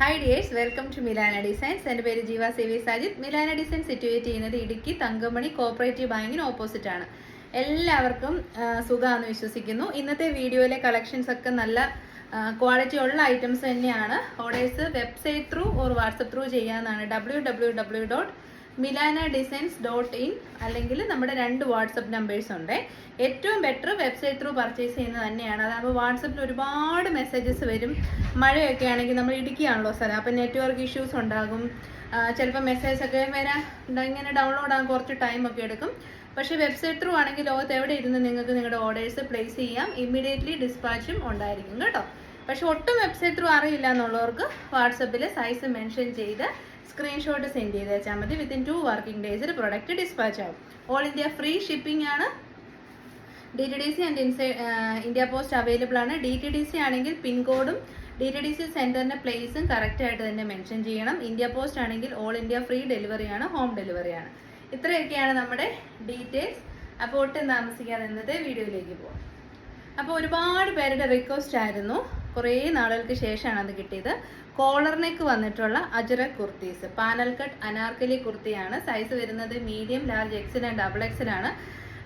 Hi dears welcome to Milana designs എന്റെ പേര് Jeeva C V Sajith. Milana design situate ചെയ്യുന്നത് Idukki Thankamani cooperative ബാങ്കിന് opposite ആണ്. എല്ലാവർക്കും സുഖമാണെന്ന് വിശ്വസിക്കുന്നു. ഇന്നത്തെ വീഡിയോയിലെ കളക്ഷൻസ് ഒക്കെ നല്ല ക്വാളിറ്റി ഉള്ള ഐറ്റംസ് തന്നെയാണ്. Orders website through or WhatsApp through ചെയ്യാമെന്നാണ് W W W dot Milana designs dot in അല്ലെങ്കിൽ നമ്മുടെ രണ്ട് വാട്സപ്പ് നമ്പേഴ്സ് ഉണ്ട്. ഏറ്റവും ബെറ്റർ വെബ്സൈറ്റ് ത്രൂ പർച്ചേസ് ചെയ്യുന്നത് തന്നെയാണ്. അതാകുമ്പോൾ വാട്സപ്പിൽ ഒരുപാട് മെസ്സേജസ് വരും. മഴയൊക്കെ ആണെങ്കിൽ നമ്മൾ ഇടുക്കിയാണല്ലോ സ്ഥലം. അപ്പം നെറ്റ്വർക്ക് ഇഷ്യൂസ് ഉണ്ടാകും. ചിലപ്പോൾ മെസ്സേജ് ഒക്കെ വരാൻ ഇങ്ങനെ ഡൗൺലോഡ് ആകാൻ കുറച്ച് ടൈം ഒക്കെ എടുക്കും. പക്ഷേ വെബ്സൈറ്റ് ത്രൂ ആണെങ്കിൽ ലോകത്ത് എവിടെ ഇരുന്ന് നിങ്ങൾക്ക് നിങ്ങളുടെ ഓർഡേഴ്സ് പ്ലേസ് ചെയ്യാം. ഇമ്മീഡിയറ്റ്ലി ഡിസ്പാച്ചും ഉണ്ടായിരിക്കും കേട്ടോ. പക്ഷെ ഒട്ടും വെബ്സൈറ്റ് ത്രൂ അറിയില്ല എന്നുള്ളവർക്ക് വാട്സപ്പിൽ സൈസ് മെൻഷൻ ചെയ്ത് സ്ക്രീൻഷോട്ട് സെൻഡ് ചെയ്ത് വെച്ചാൽ മതി വിത്തിൻ ടു വർക്കിംഗ് ഡേയ്സിൽ പ്രൊഡക്റ്റ് ഡിസ്പാച്ച് ആവും. ഓൾ ഇന്ത്യ ഫ്രീ ഷിപ്പിംഗ് ആണ്. D T D C and ഇൻസൈ India post available ആണ്. ഡി ടി ഡി സി ആണെങ്കിൽ പിൻകോഡും ഡി ടി ഡി സി സെന്ററിന്റെ പ്ലേസും കറക്റ്റായിട്ട് തന്നെ മെൻഷൻ ചെയ്യണം. ഇന്ത്യ പോസ്റ്റ് ആണെങ്കിൽ ഓൾ ഇന്ത്യ ഫ്രീ ഡെലിവറി ആണ് ഹോം ഡെലിവറി ആണ്. ഇത്രയൊക്കെയാണ് നമ്മുടെ ഡീറ്റെയിൽസ് അപ്പോൾ ഒട്ടും താമസിക്കാതെ ഇന്നത്തെ വീഡിയോയിലേക്ക് പോകാം അപ്പോൾ ഒരുപാട് പേരുടെ റിക്വസ്റ്റ് ആയിരുന്നു. കുറേ നാളുകൾക്ക് ശേഷമാണ് അത് കിട്ടിയത്. കോളർ നെക്ക് വന്നിട്ടുള്ള അജറക് കുർത്തീസ്. പാനൽ കട്ട് അനാർക്കലി കുർത്തിയാണ്. സൈസ് വരുന്നത് മീഡിയം ലാർജ് ആൻഡ് ഡബിൾ ആണ്.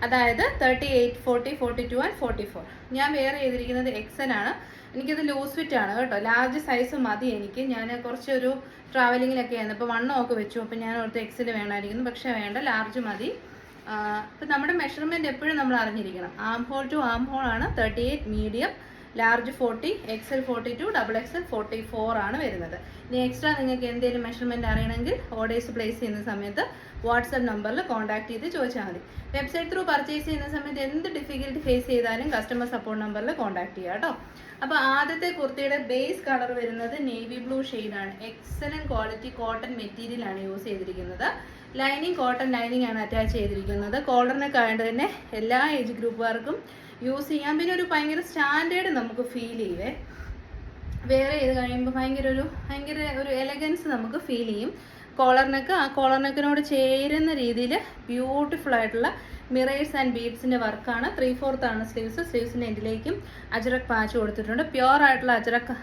അതായത് thirty eight forty forty two and forty four ഞാൻ വെയർ ചെയ്തിരിക്കുന്നത് എക്സൽ ആണ്. എനിക്കിത് ലൂസ് ഫിറ്റ് ആണ് കേട്ടോ. ലാർജ് സൈസ് മതി എനിക്ക്. ഞാൻ കുറച്ചൊരു ട്രാവലിങ്ങിലൊക്കെ ആയിരുന്നു. അപ്പോൾ വണ്ണമൊക്കെ വെച്ചു. അപ്പോൾ ഞാൻ ഓർത്ത് എക്സൽ വേണമായിരിക്കുന്നു. പക്ഷേ വേണ്ട ലാർജ് മതി. അപ്പം നമ്മുടെ മെഷർമെന്റ് എപ്പോഴും നമ്മൾ അറിഞ്ഞിരിക്കണം. Arm hole to arm hole ആണ്. Thirty eight medium large forty XL forty two double XL forty four ആണ് വരുന്നത്. ഇനി എക്സ്ട്രാ നിങ്ങൾക്ക് എന്തെങ്കിലും മെഷർമെന്റ് അറിയണമെങ്കിൽ ഓർഡേഴ്സ് പ്ലേസ് ചെയ്യുന്ന സമയത്ത് വാട്സപ്പ് നമ്പറിൽ കോൺടാക്ട് ചെയ്ത് ചോദിച്ചാൽ മതി. വെബ്സൈറ്റ് ത്രൂ പർച്ചേസ് ചെയ്യുന്ന സമയത്ത് എന്ത് ഡിഫിക്കൽട്ടി ഫേസ് ചെയ്താലും കസ്റ്റമർ സപ്പോർട്ട് നമ്പറിൽ കോൺടാക്ട് ചെയ്യുക കേട്ടോ അപ്പോൾ ആദ്യത്തെ കുർത്തിയുടെ ബേസ് കളർ വരുന്നത് നേവി ബ്ലൂ ആണ്. എക്സലന്റ് ക്വാളിറ്റി കോട്ടൺ മെറ്റീരിയൽ ആണ് യൂസ് ചെയ്തിരിക്കുന്നത്. ലൈനിങ് കോട്ടൺ ലൈനിങ് ആണ് അറ്റാച്ച് ചെയ്തിരിക്കുന്നത്. കോളറിനൊക്കെ ആയതുകൊണ്ട് തന്നെ എല്ലാ ഏജ് ഗ്രൂപ്പുകാർക്കും യൂസ് ചെയ്യാം പിന്നെ ഒരു ഭയങ്കര സ്റ്റാൻഡേർഡ് നമുക്ക് ഫീൽ ചെയ്യേ. വേറെ ചെയ്ത് കഴിയുമ്പോൾ ഭയങ്കര ഒരു ഭയങ്കര ഒരു എലഗൻസ് നമുക്ക് ഫീൽ ചെയ്യും. കോളറിനൊക്കെ ആ കോളറിനൊക്കിനോട് ചേരുന്ന രീതിയിൽ ബ്യൂട്ടിഫുൾ ആയിട്ടുള്ള മിറേഴ്സ് ആൻഡ് ബീഡ്സിന്റെ വർക്കാണ് ത്രീ ഫോർത്ത് ആണ് സ്ലീവ്സ് സ്ലീവ്സിന്റെ എൻഡിലേക്കും അജറക് പാച്ച് കൊടുത്തിട്ടുണ്ട്. പ്യുവർ ആയിട്ടുള്ള അജറക്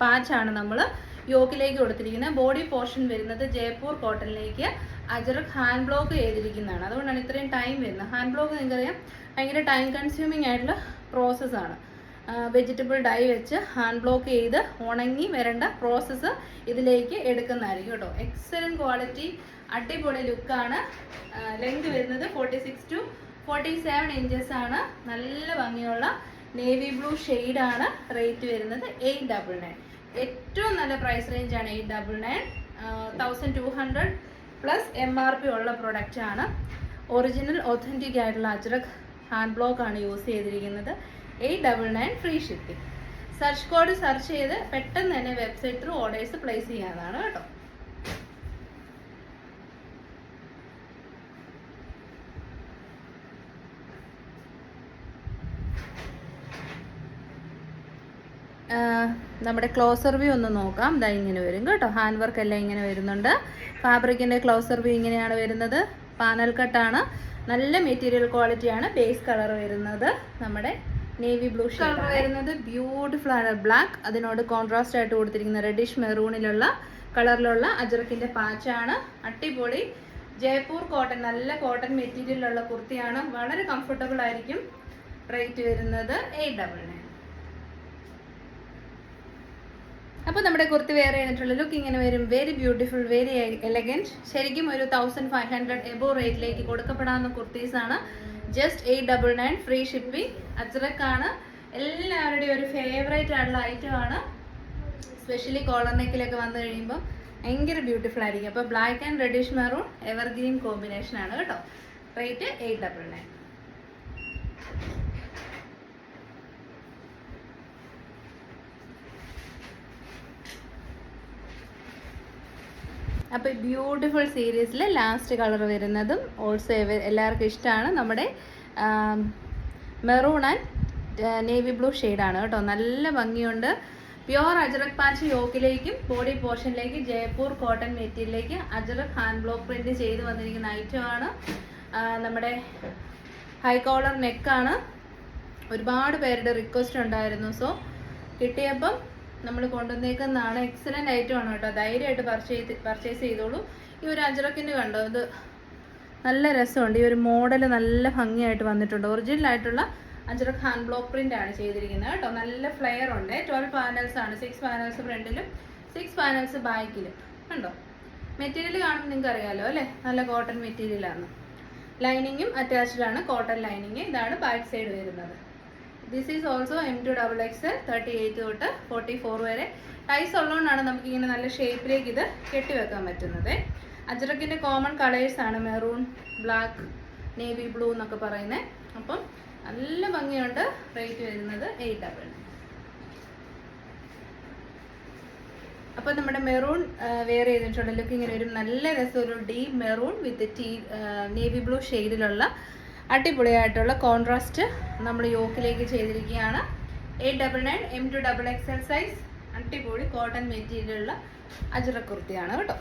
പാച്ചാണ് നമ്മൾ യോക്കിലേക്ക് കൊടുത്തിരിക്കുന്നത്. ബോഡി പോർഷൻ വരുന്നത് ജയ്പൂർ കോട്ടണിലേക്ക്. അജറക് ഹാൻഡ് ബ്ലോക്ക് ചെയ്തിരിക്കുന്നതാണ്. അതുകൊണ്ടാണ് ഇത്രയും ടൈം വരുന്നത്. ഹാൻഡ് ബ്ലോക്ക് നിങ്ങൾക്കറിയാം ഭയങ്കര ടൈം കൺസ്യൂമിംഗ് ആയിട്ടുള്ള പ്രോസസ്സാണ് വെജിറ്റബിൾ ഡൈ വെച്ച് ഹാൻഡ് ബ്ലോക്ക് ചെയ്ത് ഉണങ്ങി വരേണ്ട പ്രോസസ്സ് ഇതിലേക്ക് എടുക്കുന്നതായിരിക്കും കേട്ടോ. എക്സലന്റ് ക്വാളിറ്റി അടിപൊളി ലുക്കാണ് ലെങ്ത് വരുന്നത് forty six to forty seven inches ആണ്. നല്ല ഭംഗിയുള്ള നേവി ബ്ലൂ ഷെയ്ഡാണ് റേറ്റ് വരുന്നത് എയ്റ്റ് ഡബിൾ നയൻ ഏറ്റവും നല്ല price റേഞ്ചാണ് eight double nine thousand two hundred plus M R P ഉള്ള പ്രൊഡക്റ്റ് ആണ്. ഒറിജിനൽ ഒത്തന്റിക് ആയിട്ടുള്ള അജ്രക് ഹാൻഡ് ബ്ലോക്ക് ആണ് യൂസ് ചെയ്തിരിക്കുന്നത്. Eight double nine free shipping search code search ചെയ്ത് പെട്ടെന്ന് തന്നെ വെബ്സൈറ്റ് ത്രൂ ഓർഡേഴ്സ് പ്ലേസ് ചെയ്യാവുന്നതാണ് കേട്ടോ. നമ്മുടെ ക്ലോസർ വ്യൂ ഒന്ന് നോക്കാം. ഇതാ ഇങ്ങനെ വരും കേട്ടോ. ഹാൻഡ് വർക്ക് എല്ലാം ഇങ്ങനെ വരുന്നുണ്ട്. ഫാബ്രിക്കിന്റെ ക്ലോസർ വ്യൂ ഇങ്ങനെയാണ് വരുന്നത്. പാനൽ കട്ടാണ് നല്ല മെറ്റീരിയൽ ക്വാളിറ്റിയാണ് ബേസ് കളർ വരുന്നത് നമ്മുടെ നേവി ബ്ലൂ കളർ വരുന്നത് ബ്യൂട്ടിഫുൾ ആണ്. ബ്ലാക്ക് അതിനോട് കോൺട്രാസ്റ്റ് ആയിട്ട് കൊടുത്തിരിക്കുന്ന റെഡിഷ് മെറൂണിലുള്ള കളറിലുള്ള അജറക്കിന്റെ പാച്ചാണ് അടിപൊളി. ജയ്പൂർ കോട്ടൺ നല്ല കോട്ടൺ മെറ്റീരിയലുള്ള കുർത്തിയാണ്. വളരെ കംഫർട്ടബിൾ ആയിരിക്കും റേറ്റ് വരുന്നത്. എയ്റ്റ് ഡബിൾ നയൻ അപ്പോൾ നമ്മുടെ കുർത്തി വെയർ ചെയ്തിട്ടുള്ള ലുക്ക് ഇങ്ങനെ വരും. വെരി ബ്യൂട്ടിഫുൾ വെരി എലഗന്റ് ശരിക്കും ഒരു തൗസൻഡ് ഫൈവ് ഹൺഡ്രഡ് എബോ റേറ്റിലേക്ക് കൊടുക്കപ്പെടാവുന്ന കുർത്തീസാണ് just eight double nine free shipping അജ്രക്കാണ്. എല്ലാവരുടെയും ഒരു ഫേവറേറ്റ് ആയിട്ടുള്ള ഐറ്റം ആണ്. സ്പെഷ്യലി കോളർ നെക്കിലൊക്കെ വന്നു കഴിയുമ്പോൾ ഭയങ്കര ബ്യൂട്ടിഫുൾ ആയിരിക്കും. അപ്പോൾ black and reddish maroon evergreen combination ആണ് കേട്ടോ. റേറ്റ് എയ്റ്റ് ഡബിൾ നയൻ അപ്പോൾ ബ്യൂട്ടിഫുൾ സീരീസിൽ ലാസ്റ്റ് കളർ വരുന്നതും ഓൾസോ എല്ലാവർക്കും ഇഷ്ടമാണ്. നമ്മുടെ മെറൂൺ ആൻഡ് നേവി ബ്ലൂ ഷെയ്ഡാണ് കേട്ടോ. നല്ല ഭംഗിയുണ്ട്. പ്യുവർ അജറക് പാച്ച് യോക്കിലേക്കും ബോഡി പോർഷനിലേക്ക് ജയ്പൂർ കോട്ടൺ മെറ്റീരിയലിലേക്ക് അജറക് ഹാൻഡ് ബ്ലോക്ക് പ്രിന്റ് ചെയ്ത് വന്നിരിക്കുന്ന ഐറ്റമാണ് നമ്മുടെ ഹൈ കോളർ നെക്കാണ് ഒരുപാട് പേരുടെ റിക്വസ്റ്റ് ഉണ്ടായിരുന്നു. സോ കിട്ടിയപ്പം നമ്മൾ കൊണ്ടുവന്നേക്കുന്നതാണ് എക്സലന്റ് ആണ് കേട്ടോ. ധൈര്യമായിട്ട് പർച്ചേസ് പർച്ചേസ് ചെയ്തോളൂ. ഈ ഒരു അജറക്കിന്റെ കണ്ടോ ഇത് നല്ല രസമുണ്ട്. ഈ ഒരു മോഡൽ നല്ല ഭംഗിയായിട്ട് വന്നിട്ടുണ്ട്. ഒറിജിനൽ ആയിട്ടുള്ള അജറക് ഹാൻഡ് ബ്ലോക്ക് പ്രിന്റ് ആണ് ചെയ്തിരിക്കുന്നത് കേട്ടോ. നല്ല ഫ്ലെയർ ഉണ്ട്. ട്വൽവ് പാനൽസ് ആണ്. സിക്സ് പാനൽസ് ഫ്രണ്ടിലും സിക്സ് പാനൽസ് ബാക്കിലും കണ്ടോ? മെറ്റീരിയൽ കാണുമ്പോൾ നിങ്ങൾക്ക് അറിയാമല്ലോ അല്ലേ? നല്ല കോട്ടൺ മെറ്റീരിയലാണ് ലൈനിങ്ങും അറ്റാച്ച്ഡ് ആണ്. കോട്ടൺ ലൈനിങ് ഇതാണ് ബാക്ക് സൈഡ് വരുന്നത്. This is also M two double X thirty eight തൊട്ട് ഫോർട്ടി ഫോർ വരെ. ടൈസ് ഉള്ളതുകൊണ്ടാണ് നമുക്ക് ഇങ്ങനെ നല്ല ഷേപ്പിലേക്ക് ഇത് കെട്ടിവെക്കാൻ പറ്റുന്നത്. അജ്രക്കിന്റെ കോമൺ കളേഴ്സാണ് മെറൂൺ ബ്ലാക്ക് നേവി ബ്ലൂ എന്നൊക്കെ പറയുന്നത്. അപ്പം നല്ല ഭംഗിയുണ്ട് റേറ്റ് വരുന്നത് എയ്റ്റ് ഡബിൾ അപ്പോൾ നമ്മുടെ മെറൂൺ വെയർ ചെയ്തിട്ടുള്ള ലുക്ക് ഇങ്ങനെ ഒരു നല്ല രസം ഒരു ഡീപ് മെറൂൺ വിത്ത് ടീ നേവി ബ്ലൂ ഷെയ്ഡിലുള്ള അടിപൊളിയായിട്ടുള്ള കോൺട്രാസ്റ്റ് നമ്മൾ യോക്കിലേക്ക് ചെയ്തിരിക്കുകയാണ്. Eight double nine M to double XL size അടിപൊളി കോട്ടൺ മെറ്റീരിയലുള്ള അജറ കുർത്തിയാണ് കേട്ടോ.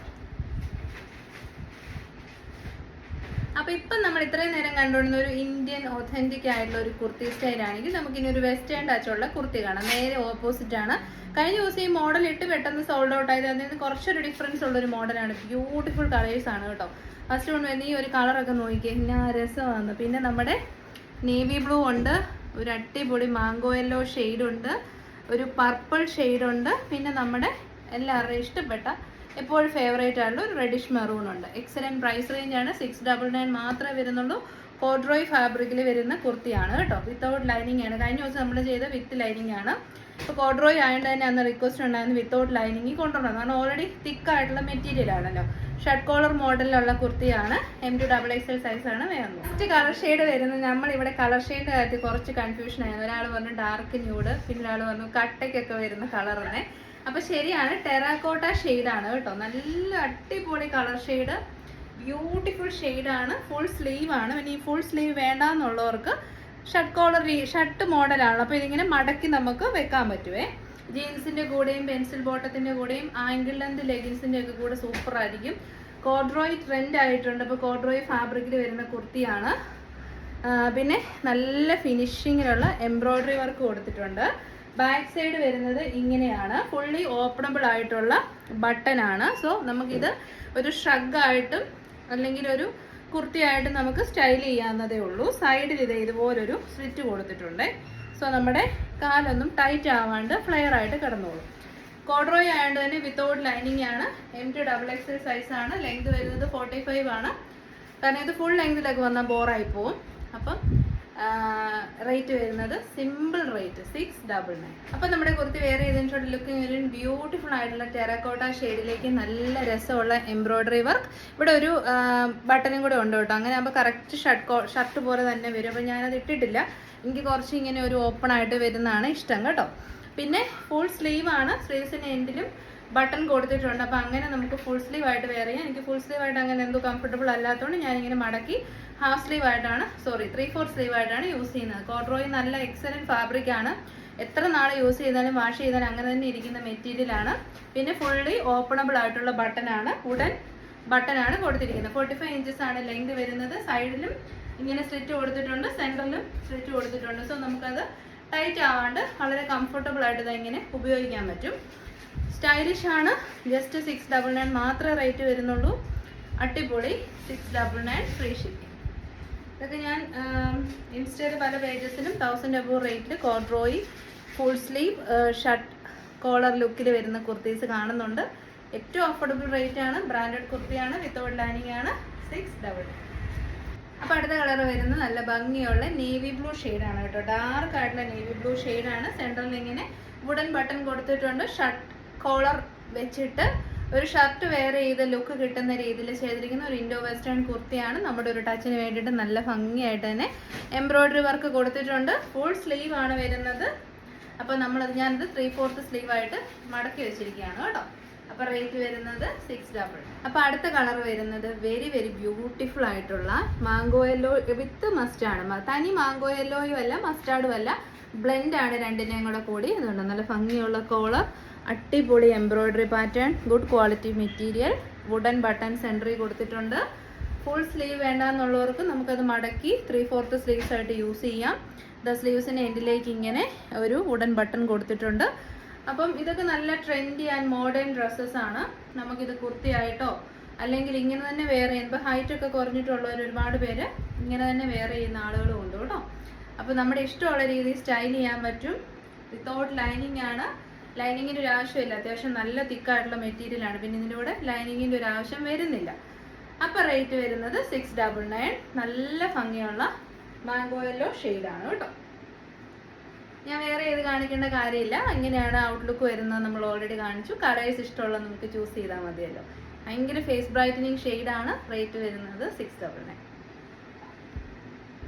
അപ്പോൾ ഇപ്പം നമ്മൾ ഇത്രയും നേരം കണ്ടുകൊണ്ടിരുന്ന ഒരു ഇന്ത്യൻ ഒത്തന്റിക് ആയിട്ടുള്ള ഒരു കുർത്തി സ്റ്റൈലാണെങ്കിൽ നമുക്ക് ഇനി ഒരു വെസ്റ്റേൺ ടച്ചുള്ള കുർത്തി കാണാം. നേരെ ഓപ്പോസിറ്റ് ആണ്. കഴിഞ്ഞ ദിവസം ഈ മോഡൽ ഇട്ട് പെട്ടെന്ന് സോൾഡ് ഔട്ട് ആയത് അതിൽ നിന്ന് കുറച്ചൊരു ഡിഫറൻസ് ഉള്ളൊരു മോഡലാണ് ബ്യൂട്ടിഫുൾ കളേഴ്സാണ് കേട്ടോ. ഫസ്റ്റ് കൊണ്ട് വരുന്ന ഈ ഒരു കളറൊക്കെ നോക്കിക്കേ. എന്നാ രസമാണ്. പിന്നെ നമ്മുടെ നേവി ബ്ലൂ ഉണ്ട് ഒരു അടിപൊളി മാംഗോ യെല്ലോ ഷെയ്ഡ് ഉണ്ട് ഒരു പർപ്പിൾ ഷെയ്ഡ് ഉണ്ട് പിന്നെ നമ്മുടെ എല്ലാവരുടെയും ഇഷ്ടപ്പെട്ട എപ്പോഴും ഫേവറേറ്റ് ആയിട്ടുള്ള ഒരു റെഡിഷ് മെറൂൺ ഉണ്ട്. എക്സലന്റ് പ്രൈസ് റേഞ്ചാണ് സിക്സ് ഡബിൾ നയൻ മാത്രമേ വരുന്നുള്ളൂ. കോഡ്രോയ് ഫാബ്രിക്കിൽ വരുന്ന കുർത്തിയാണ് കേട്ടോ. വിത്തൗട്ട് ലൈനിങ് ആണ്. കഴിഞ്ഞ ദിവസം നമ്മൾ ചെയ്ത വിത്ത് ലൈനിങ് ആണ്. അപ്പോൾ കോഡ്രോയ് ആയതുകൊണ്ട് തന്നെ അന്ന് റിക്വസ്റ്റ് ഉണ്ടായിരുന്നു വിത്തൗട്ട് ലൈനിങ് കൊണ്ടുവരണം. കാരണം ഓൾറെഡി തിക്ക് ആയിട്ടുള്ള മെറ്റീരിയൽ ആണല്ലോ. ഷർട്ട് കോളർ മോഡലിലുള്ള കുർത്തിയാണ്. M to double X size ആണ് വേണ്ടത്. ഫസ്റ്റ് കളർ ഷെയ്ഡ് വരുന്നത് നമ്മൾ ഇവിടെ കളർ ഷെയ്ഡിന്റെ കാര്യത്തിൽ കുറച്ച് കൺഫ്യൂഷൻ ആയിരുന്നു. ഒരാൾ പറഞ്ഞു ഡാർക്ക് ന്യൂഡ് പിന്നെ ഒരാൾ പറഞ്ഞു കട്ടയ്ക്കൊക്കെ വരുന്ന കളർ തന്നെ അപ്പൊ ശരിയാണ് ടെറാക്കോട്ട ഷെയ്ഡാണ് കേട്ടോ. നല്ല അടിപൊളി കളർ ഷെയ്ഡ് ബ്യൂട്ടിഫുൾ ആണ് ഫുൾ സ്ലീവ് ആണ്. ഈ ഫുൾ സ്ലീവ് വേണ്ടാന്നുള്ളവർക്ക് ഷർട്ട് കോളർ ഷർട്ട് മോഡലാണ് അപ്പോൾ ഇതിങ്ങനെ മടക്കി നമുക്ക് വെക്കാൻ പറ്റുവേ. ജീൻസിന്റെ കൂടെയും പെൻസിൽ ബോട്ടത്തിന്റെ കൂടെയും ആംഗിൾ ലെന്ത് ലെഗിൻസിന്റെ ഒക്കെ കൂടെ സൂപ്പർ ആയിരിക്കും. കോഡ്രോയ് ട്രെൻഡ് ആയിട്ടുണ്ട്. അപ്പോൾ കോഡ്രോയ് ഫാബ്രിക്കിൽ വരുന്ന കുർത്തിയാണ്. പിന്നെ നല്ല ഫിനിഷിങ്ങിലുള്ള എംബ്രോയ്ഡറി വർക്ക് കൊടുത്തിട്ടുണ്ട്. ബാക്ക് സൈഡ് വരുന്നത് ഇങ്ങനെയാണ്. ഫുള്ളി ഓപ്പണബിൾ ആയിട്ടുള്ള ബട്ടൺ ആണ്. സോ നമുക്കിത് ഒരു ഷ്രഗ് ആയിട്ടും അല്ലെങ്കിൽ ഒരു കുർത്തിയായിട്ട് നമുക്ക് സ്റ്റൈൽ ചെയ്യാവുന്നതേ ഉള്ളൂ. സൈഡിൽ ഇത് ഇതുപോലൊരു സ്ലിറ്റ് കൊടുത്തിട്ടുണ്ട്. സോ നമ്മുടെ കാലൊന്നും ടൈറ്റ് ആവാണ്ട് ഫ്ലെയർ ആയിട്ട് കിടന്നോളും. കോഡ്രോയ് ആയതുകൊണ്ട് തന്നെ വിത്തൗട്ട് ലൈനിങ് ആണ്. M to double X size ആണ്. ലെങ്ത് വരുന്നത് ഫോർട്ടി ഫൈവ് ആണ്. കാരണം ഇത് ഫുൾ ലെങ്തിലൊക്കെ വന്നാൽ ബോറായി പോവും. അപ്പം റേറ്റ് വരുന്നത് simple rate six double nine അപ്പം നമ്മുടെ കുർത്തി വേറെ ഏതെങ്കിലും ലുക്കിംഗ് ഒരു ബ്യൂട്ടിഫുൾ ആയിട്ടുള്ള ടെറക്കോട്ട ഷെയ്ഡിലേക്ക് നല്ല രസമുള്ള എംബ്രോയിഡറി വർക്ക് ഇവിടെ ഒരു ബട്ടനും കൂടെ ഉണ്ട് കേട്ടോ. അങ്ങനെ ആകുമ്പോൾ കറക്റ്റ് ഷർട്ട് ഷർട്ട് പോലെ തന്നെ വരും. അപ്പോൾ ഞാനത് ഇട്ടിട്ടില്ല. എനിക്ക് കുറച്ച് ഇങ്ങനെ ഒരു ഓപ്പൺ ആയിട്ട് വരുന്നതാണ് ഇഷ്ടം കേട്ടോ. പിന്നെ ഫുൾ സ്ലീവ് ആണ്. സ്ലീവ്സിന്റെ എൻഡിലും ബട്ടൺ കൊടുത്തിട്ടുണ്ട്. അപ്പോൾ അങ്ങനെ നമുക്ക് ഫുൾ സ്ലീവ് ആയിട്ട് വെയർ ചെയ്യാം. എനിക്ക് ഫുൾ സ്ലീവ് ആയിട്ട് അങ്ങനെ എന്തോ കംഫർട്ടബിൾ അല്ലാത്തതുകൊണ്ട് ഞാനിങ്ങനെ മടക്കി ഹാഫ് സ്ലീവ് ആയിട്ടാണ് സോറി ത്രീ ഫോർ സ്ലീവ് ആയിട്ടാണ് യൂസ് ചെയ്യുന്നത്. കോട്രോയി നല്ല എക്സലന്റ് ഫാബ്രിക് ആണ്. എത്ര നാൾ യൂസ് ചെയ്താലും വാഷ് ചെയ്താലും അങ്ങനെ തന്നെ ഇരിക്കുന്ന മെറ്റീരിയലാണ് പിന്നെ ഫുള്ളി ഓപ്പണബിൾ ആയിട്ടുള്ള ബട്ടൺ ആണ് ഉടൻ ബട്ടൺ ആണ് കൊടുത്തിരിക്കുന്നത്. ഫോർട്ടി ഫൈവ് ഇഞ്ചസ് ആണ് ലെങ്ത് വരുന്നത്. സൈഡിലും ഇങ്ങനെ സ്ലിറ്റ് കൊടുത്തിട്ടുണ്ട് സെന്ററിലും സ്ലിറ്റ് കൊടുത്തിട്ടുണ്ട്. സോ നമുക്കത് ടൈറ്റ് ആവാണ്ട് വളരെ കംഫർട്ടബിൾ ആയിട്ട് ഇങ്ങനെ ഉപയോഗിക്കാൻ പറ്റും. സ്റ്റൈലിഷ് ആണ്. ജസ്റ്റ് സിക്സ് ഡബിൾ നയൻ മാത്രമേ റേറ്റ് വരുന്നുള്ളൂ. അടിപൊളി six double nine free shipping ഇതൊക്കെ ഞാൻ ഇൻസ്റ്റയിൽ പല പേജസിലും തൗസൻഡ് അബോ റേറ്റിൽ corduroy full sleeve shirt collar ലുക്കിൽ വരുന്ന കുർത്തീസ് കാണുന്നുണ്ട്. ഏറ്റവും അഫോർഡബിൾ റേറ്റ് ആണ്. ബ്രാൻഡഡ് കുർത്തിയാണ് വിത്തൗട്ട് ലൈനിങ് ആണ്. സിക്സ് ഡബിൾ അപ്പോൾ അടുത്ത കളർ വരുന്ന നല്ല ഭംഗിയുള്ള നേവി ബ്ലൂ ആണ് കേട്ടോ. ഡാർക്ക് ആയിട്ടുള്ള നേവി ബ്ലൂ ആണ്. സെൻട്രലിൽ ഇങ്ങനെ വുഡൻ ബട്ടൺ കൊടുത്തിട്ടുണ്ട്. ഷർട്ട് കോളർ വെച്ചിട്ട് ഒരു ഷർട്ട് വെയർ ചെയ്ത് ലുക്ക് കിട്ടുന്ന രീതിയിൽ ചെയ്തിരിക്കുന്ന ഒരു ഇൻഡോ വെസ്റ്റേൺ കുർത്തിയാണ് നമ്മുടെ ഒരു ടച്ചിന് വേണ്ടിയിട്ട് നല്ല ഭംഗിയായിട്ട് തന്നെ എംബ്രോയ്ഡറി വർക്ക് കൊടുത്തിട്ടുണ്ട്. ഫുൾ സ്ലീവ് ആണ് വരുന്നത്. അപ്പോൾ നമ്മളത് ഞാനത് ത്രീ ഫോർത്ത് സ്ലീവ് ആയിട്ട് മടക്കി വെച്ചിരിക്കുകയാണ് കേട്ടോ. അപ്പോൾ റേറ്റ് വരുന്നത് സിക്സ് ഡബിൾ അപ്പോൾ അടുത്ത കളർ വരുന്നത് വെരി വെരി ബ്യൂട്ടിഫുൾ ആയിട്ടുള്ള മാംഗോ യെല്ലോ വിത്ത് മസ്റ്റാണ് മ- തനി മാംഗോ യെല്ലോയും അല്ല മസ്റ്റാർഡും അല്ല. ബ്ലെൻഡാണ് രണ്ടിനെയും കൂടെ കൂടി. അതുകൊണ്ട് നല്ല ഭംഗിയുള്ള കോളർ അടിപൊളി embroidery pattern good quality material wooden button സെന്ററിൽ കൊടുത്തിട്ടുണ്ട്. ഫുൾ സ്ലീവ് വേണ്ടാന്നുള്ളവർക്ക് നമുക്കത് മടക്കി ത്രീ ഫോർത്ത് സ്ലീവ്സ് ആയിട്ട് യൂസ് ചെയ്യാം. ദ സ്ലീവ്സിന് എൻഡിലേക്ക് ഇങ്ങനെ ഒരു വുഡൻ ബട്ടൺ കൊടുത്തിട്ടുണ്ട്. അപ്പം ഇതൊക്കെ നല്ല ട്രെൻഡി ആൻഡ് മോഡേൺ ഡ്രസ്സസ് ആണ്. നമുക്കിത് കുർത്തിയായിട്ടോ അല്ലെങ്കിൽ ഇങ്ങനെ തന്നെ വെയർ ചെയ്യാൻ ഇപ്പോൾ ഹൈറ്റ് ഒക്കെ കുറഞ്ഞിട്ടുള്ളവർ ഒരുപാട് പേര് ഇങ്ങനെ തന്നെ വെയർ ചെയ്യുന്ന ആളുകളും ഉണ്ട് കേട്ടോ. അപ്പോൾ നമ്മുടെ ഇഷ്ടമുള്ള രീതിയിൽ സ്റ്റൈൽ ചെയ്യാൻ പറ്റും. വിത്തൗട്ട് ലൈനിങ് ആണ്. ലൈനിങ്ങിന്റെ ഒരു ആവശ്യമില്ല. അത്യാവശ്യം നല്ല തിക്കായിട്ടുള്ള മെറ്റീരിയലാണ് പിന്നെ ഇതിന്റെ കൂടെ ലൈനിങ്ങിന്റെ ഒരു ആവശ്യം വരുന്നില്ല. അപ്പോൾ റേറ്റ് വരുന്നത് സിക്സ് ഡബിൾ നയൻ നല്ല ഭംഗിയുള്ള മാംഗോ യെല്ലോ ഷെയ്ഡാണ് കേട്ടോ. ഞാൻ വേറെ ഏത് കാണിക്കേണ്ട കാര്യമില്ല. ഇങ്ങനെയാണ് ഔട്ട്ലുക്ക് വരുന്നത് നമ്മൾ ഓൾറെഡി കാണിച്ചു. കളേഴ്സ് ഇഷ്ടമുള്ള നമുക്ക് ചൂസ് ചെയ്താൽ മതിയല്ലോ. ഭയങ്കര ഫേസ് ബ്രൈറ്റനിങ് ഷെയ്ഡാണ് റേറ്റ് വരുന്നത് സിക്സ് ഡബിൾ നയൻ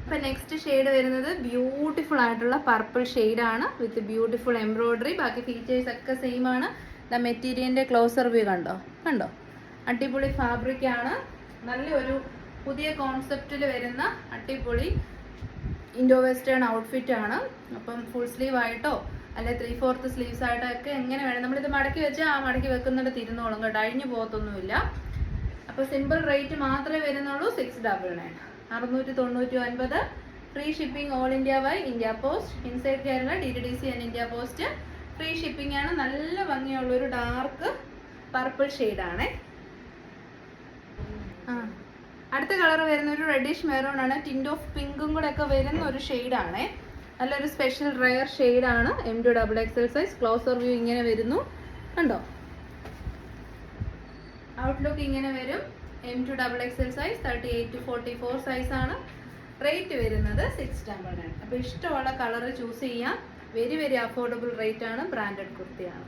അപ്പം നെക്സ്റ്റ് ഷെയ്ഡ് വരുന്നത് ബ്യൂട്ടിഫുൾ ആയിട്ടുള്ള പർപ്പിൾ ആണ്. വിത്ത് ബ്യൂട്ടിഫുൾ എംബ്രോയിഡറി ബാക്കി ഫീച്ചേഴ്സ് ഒക്കെ സെയിം ആണ്. ദ മെറ്റീരിയലിന്റെ ക്ലോസർ വ്യൂ കണ്ടോ? കണ്ടോ? അടിപൊളി ഫാബ്രിക് ആണ്. നല്ലൊരു പുതിയ കോൺസെപ്റ്റിൽ വരുന്ന അടിപൊളി ഇൻഡോ വെസ്റ്റേൺ ഔട്ട്ഫിറ്റ് ആണ്. അപ്പം ഫുൾ സ്ലീവ് ആയിട്ടോ അല്ലെ ത്രീ ഫോർത്ത് സ്ലീവ്സ് ആയിട്ടോ ഒക്കെ എങ്ങനെ വേണം? നമ്മളിത് മടക്കി വെച്ചാൽ ആ മടക്കി വെക്കുന്നുണ്ട് തിരുന്നോളും കേട്ടോ. അഴിഞ്ഞു പോകത്തൊന്നുമില്ല. അപ്പോൾ സിമ്പിൾ റേറ്റ് മാത്രമേ വരുന്നുള്ളൂ സിക്സ് ഡബിൾ നയൻ അറുന്നൂറ്റി തൊണ്ണൂറ്റി ഒൻപത്. Free shipping all India by India post inside Kerala D T D C and India post free shipping ആണ്. നല്ല ഭംഗിയുള്ള ഒരു ഡാർക്ക് പർപ്പിൾ ഷെയ്ഡാണേ അടുത്ത കളർ വരുന്ന ഒരു റെഡിഷ് മെറൂൺ ആണ്. ടിൻഡ് ഓഫ് പിങ്കും കൂടെ ഒക്കെ വരുന്ന ഒരു ഷെയ്ഡാണേ നല്ലൊരു സ്പെഷ്യൽ റയർ ഷെയ്ഡാണ് M to double XL size closer view ഇങ്ങനെ വരുന്നു. കണ്ടോ? ഔട്ട്ലുക്ക് ഇങ്ങനെ വരും. M to double XL size thirty eight to forty four size ആണ്. റേറ്റ് വരുന്നത് സിക്സ് നയൻ അപ്പോൾ ഇഷ്ടമുള്ള കളർ ചൂസ് ചെയ്യാം. വെരി വെരി അഫോർഡബിൾ റേറ്റ് ആണ് ബ്രാൻഡഡ് കുർത്തിയാണ്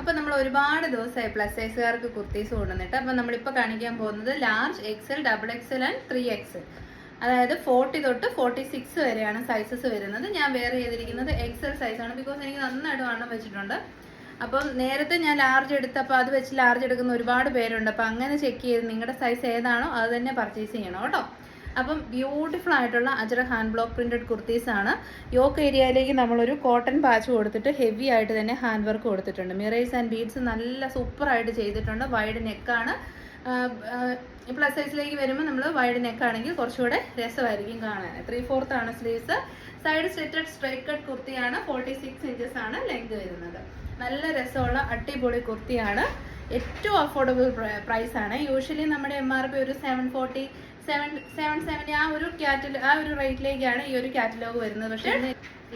അപ്പോൾ നമ്മൾ ഒരുപാട് ദിവസമായി പ്ലസ് സൈസുകാർക്ക് കുർത്തീസ് കൊണ്ടുവന്നിട്ട് അപ്പോൾ നമ്മളിപ്പോൾ കാണിക്കാൻ പോകുന്നത് large XL double XL and three XL അതായത് ഫോർട്ടി തൊട്ട് ഫോർട്ടി സിക്സ് വരെയാണ് സൈസസ് വരുന്നത്. ഞാൻ വേറെ ചെയ്തിരിക്കുന്നത് എക്സൽ സൈസാണ് ബിക്കോസ് എനിക്ക് നന്നായിട്ട് വണ്ണം വെച്ചിട്ടുണ്ട്. അപ്പം നേരത്തെ ഞാൻ ലാർജ് എടുത്തപ്പോൾ അത് വെച്ച് ലാർജ് എടുക്കുന്ന ഒരുപാട് പേരുണ്ട്. അപ്പം അങ്ങനെ ചെക്ക് ചെയ്ത് നിങ്ങളുടെ സൈസ് ഏതാണോ അത് തന്നെ പർച്ചേസ് ചെയ്യണം കേട്ടോ. അപ്പം ബ്യൂട്ടിഫുൾ ആയിട്ടുള്ള അജറ ഹാൻഡ് ബ്ലോക്ക് പ്രിന്റഡ് കുർത്തീസ് ആണ്. യോക്ക് ഏരിയയിലേക്ക് നമ്മളൊരു കോട്ടൺ പാച്ച് കൊടുത്തിട്ട് ഹെവി ആയിട്ട് തന്നെ ഹാൻഡ് വർക്ക് കൊടുത്തിട്ടുണ്ട്. മിറേഴ്സ് ആൻഡ് ബീഡ്സ് നല്ല സൂപ്പറായിട്ട് ചെയ്തിട്ടുണ്ട്. വൈഡ് നെക്കാണ് പ്ലസ് സൈസിലേക്ക് വരുമ്പോൾ നമ്മൾ വൈഡ് നെക്ക് ആണെങ്കിൽ കുറച്ചുകൂടെ രസമായിരിക്കും കാണാൻ. ത്രീ ഫോർത്ത് ആണ് sleeves side slitted straight cut കുർത്തിയാണ് ഫോർട്ടി സിക്സ് ഇഞ്ചസ് ആണ് ലെങ്ത് വരുന്നത്. നല്ല രസമുള്ള അടിപൊളി കുർത്തിയാണ്. ഏറ്റവും അഫോർഡബിൾ പ്രൈസ് ആണ്. യൂഷ്വലി നമ്മുടെ എം ആർ പി ഒരു seven forty seven seven seventy ആ ഒരു കാറ്റലോ ആ ഒരു റേറ്റിലേക്കാണ് ഈ ഒരു കാറ്റലോഗ് വരുന്നത്. പക്ഷേ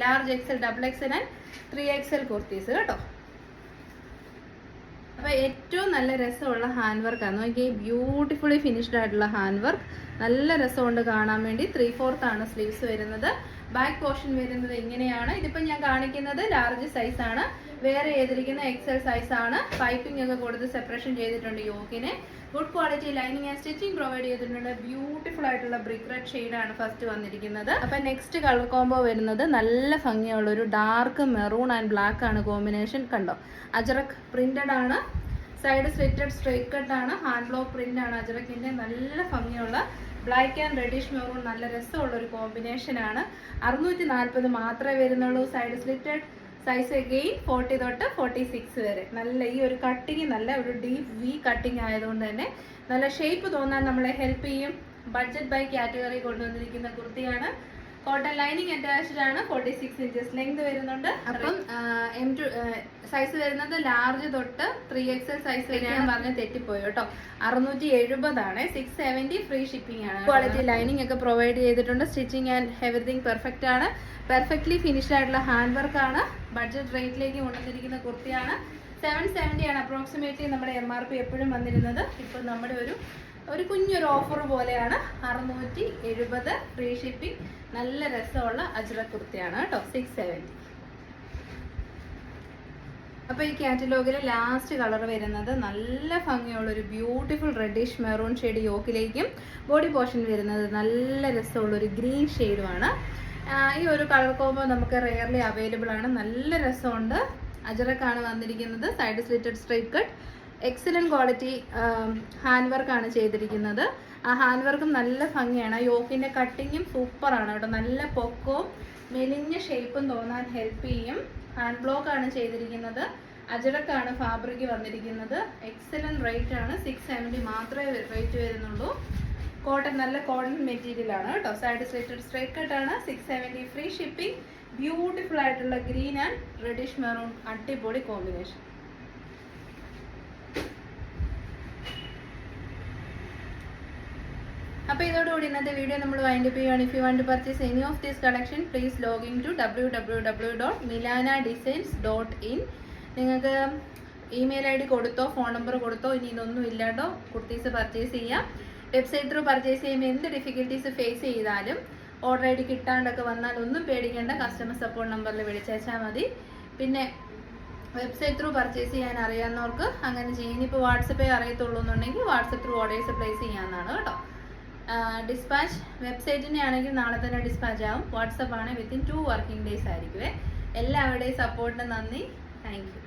large XL double XL and three XL kurtis കേട്ടോ. അപ്പോൾ ഏറ്റവും നല്ല രസമുള്ള ഹാൻഡ് വർക്കാണ് നോക്കി ബ്യൂട്ടിഫുള്ളി ഫിനിഷ്ഡ് ആയിട്ടുള്ള ഹാൻഡ് വർക്ക് നല്ല രസമുണ്ട് കാണാൻ വേണ്ടി. ത്രീ ഫോർത്ത് ആണ് സ്ലീവ്സ് വരുന്നത്. ബാക്ക് പോർഷൻ വരുന്നത് ഇങ്ങനെയാണ് ഇതിപ്പോൾ ഞാൻ കാണിക്കുന്നത് ലാർജ് സൈസ് ആണ്. വേറെ ചെയ്തിരിക്കുന്ന എക്സൽ ആണ്. പൈപ്പിംഗ് ഒക്കെ കൊടുത്ത് സെപ്പറേഷൻ ചെയ്തിട്ടുണ്ട് യോക്കിനെ. Good quality lining and stitching provide ചെയ്തിട്ടുണ്ട്. ബ്യൂട്ടിഫുൾ ആയിട്ടുള്ള ബ്രിക്ക് റെഡ് ഷെയ്ഡാണ് ഫസ്റ്റ് വന്നിരിക്കുന്നത്. അപ്പൊ നെക്സ്റ്റ് കളർ കോംബോ വരുന്നത് നല്ല ഭംഗിയുള്ള ഒരു ഡാർക്ക് മെറൂൺ ആൻഡ് ബ്ലാക്ക് ആണ് കോമ്പിനേഷൻ കണ്ടോ? അജറക് പ്രിന്റഡ് ആണ്. സൈഡ് സ്ലിറ്റഡ് സ്ട്രൈറ്റ് കട്ട് ആണ്. ഹാൻഡ് ബ്ലോക്ക് പ്രിന്റ് ആണ് അജറക്കിന്റെ നല്ല ഭംഗിയുള്ള ബ്ലാക്ക് ആൻഡ് റെഡിഷ് മെറൂൺ നല്ല രസമുള്ള ഒരു കോമ്പിനേഷൻ ആണ്. അറുന്നൂറ്റി നാൽപ്പത് മാത്രമേ വരുന്നുള്ളൂ. Side slitted size again forty തൊട്ട് ഫോർട്ടി സിക്സ് വരെ. നല്ല ഈ ഒരു കട്ടിങ് നല്ല ഒരു ഡീപ്പ് വി കട്ടിങ് ആയതുകൊണ്ട് തന്നെ നല്ല ഷേപ്പ് തോന്നാൻ നമ്മളെ ഹെൽപ്പ് ചെയ്യും. ബഡ്ജറ്റ് ബൈ കാറ്റഗറി കൊണ്ടുവന്നിരിക്കുന്ന കുർത്തിയാണ്. കോട്ടൺ ലൈനിങ് അറ്റാച്ച്ഡ് ആണ്. ഫോർട്ടി സിക്സ് ഇഞ്ചസ് ലെങ്ത് വരുന്നുണ്ട്. അപ്പം എം ടു സൈസ് വരുന്നത് ലാർജ് തൊട്ട് ത്രീ എക്സ് എൽ സൈസ് വരെയാണ് പറഞ്ഞ് തെറ്റിപ്പോയി കേട്ടോ. അറുന്നൂറ്റി എഴുപതാണ് സിക്സ് സെവന്റി ഫ്രീ ഷിപ്പിംഗ് ആണ് ക്വാളിറ്റി ലൈനിങ് ഒക്കെ പ്രൊവൈഡ് ചെയ്തിട്ടുണ്ട്. സ്റ്റിച്ചിങ് ആൻഡ് എവറിഥിങ് പെർഫെക്റ്റ് ആണ്. പെർഫെക്റ്റ്ലി ഫിനിഷ്ഡ് ആയിട്ടുള്ള ഹാൻഡ് വർക്ക് ആണ്. ബഡ്ജറ്റ് റേറ്റിലേക്ക് കൊണ്ടുവന്നിരിക്കുന്ന കുർത്തിയാണ്. സെവൻ സെവന്റി ആണ് അപ്രോക്സിമേറ്റ്ലി നമ്മുടെ എം ആർ പി എപ്പോഴും വന്നിരുന്നത്. ഇപ്പോൾ നമ്മുടെ ഒരു ഒരു കുഞ്ഞൊരു ഓഫർ പോലെയാണ്. അറുന്നൂറ്റി എഴുപത് ഫ്രീ ഷിപ്പിംഗ് നല്ല രസമുള്ള അജ്ര കുർത്തിയാണ് കേട്ടോ. സിക്സ് സെവന്റി അപ്പോൾ ഈ കാറ്റലോഗിലെ ലാസ്റ്റ് കളർ വരുന്നത് നല്ല ഭംഗിയുള്ള ഒരു ബ്യൂട്ടിഫുൾ റെഡിഷ് മെറൂൺ ഷെയ്ഡ് യോക്കിലേക്കും. ബോഡി പോർഷൻ വരുന്നത് നല്ല രസമുള്ള ഒരു ഗ്രീൻ ഷെയ്ഡുമാണ് ഈ ഒരു കളർ കോമ്പോ നമുക്ക് റെയർലി അവൈലബിൾ ആണ്. നല്ല രസമുണ്ട്. അജറക്കാണ് വന്നിരിക്കുന്നത്. Side slitted straight cut excellent quality hand വർക്കാണ് ചെയ്തിരിക്കുന്നത്. ആ ഹാൻഡ് വർക്കും നല്ല ഭംഗിയാണ്. ആ യോക്കിന്റെ കട്ടിങ്ങും സൂപ്പറാണ് കേട്ടോ. നല്ല പൊക്കവും മെലിഞ്ഞ ഷേപ്പും തോന്നാൻ ഹെൽപ്പ് ചെയ്യും. ഹാൻഡ് ബ്ലോക്ക് ആണ് ചെയ്തിരിക്കുന്നത്. അജടക്കാണ് ഫാബ്രിക് വന്നിരിക്കുന്നത്. എക്സലന്റ് റേറ്റ് ആണ്. സിക്സ് സെവന്റി മാത്രമേ റേറ്റ് വരുന്നുള്ളൂ. കോട്ടൺ നല്ല കോട്ടൺ മെറ്റീരിയൽ ആണ് കേട്ടോ. സൈഡ് സ്ട്രേറ്റ് സ്ട്രേറ്റ് ആണ്. Six seventy free shipping beautiful ആയിട്ടുള്ള ഗ്രീൻ ആൻഡ് റെഡിഷ് മെറൂൺ അടിപൊളി കോമ്പിനേഷൻ അപ്പോൾ ഇതോടുകൂടി ഇന്നത്തെ വീഡിയോ നമ്മൾ വൈൻഡ് അപ്പ് ചെയ്യുകയാണ് if you want to purchase any of these collection please login to W W W dot Milana designs dot in നിങ്ങൾക്ക് email I D കൊടുത്തോ phone number കൊടുത്തോ ഇനി ഇതൊന്നും ഇല്ലാട്ടോ. കുർത്തീസ് പർച്ചേസ് ചെയ്യാം. വെബ്സൈറ്റ് ത്രൂ പർച്ചേസ് ചെയ്യുമ്പോൾ എന്ത് ഡിഫിക്കൽട്ടീസ് ഫേസ് ചെയ്താലും ഓർഡർ ഐ ഡി കിട്ടാണ്ടൊക്കെ വന്നാൽ ഒന്നും പേടിക്കേണ്ട. കസ്റ്റമർ സപ്പോർട്ട് നമ്പറിൽ വിളിച്ചേച്ചാൽ മതി. പിന്നെ വെബ്സൈറ്റ് ത്രൂ പർച്ചേസ് ചെയ്യാൻ അറിയാവുന്നവർക്ക് അങ്ങനെ ചെയ്യും. ഇനിയിപ്പോൾ വാട്സപ്പേ അറിയത്തുള്ളൂ എന്നുണ്ടെങ്കിൽ വാട്സപ്പ് ത്രൂ ഓർഡേഴ്സ് പ്ലേസ് ചെയ്യാവുന്നതാണ് കേട്ടോ. ഡിസ്പാച്ച് വെബ്സൈറ്റിന്റെ ആണെങ്കിൽ നാളെ തന്നെ ഡിസ്പാച്ച് ആവും. വാട്സപ്പ് ആണെങ്കിൽ വിത്തിൻ ടു വർക്കിംഗ് ഡേയ്സ് ആയിരിക്കുമേ എല്ലാവരുടെയും സപ്പോർട്ടിന് നന്ദി. താങ്ക്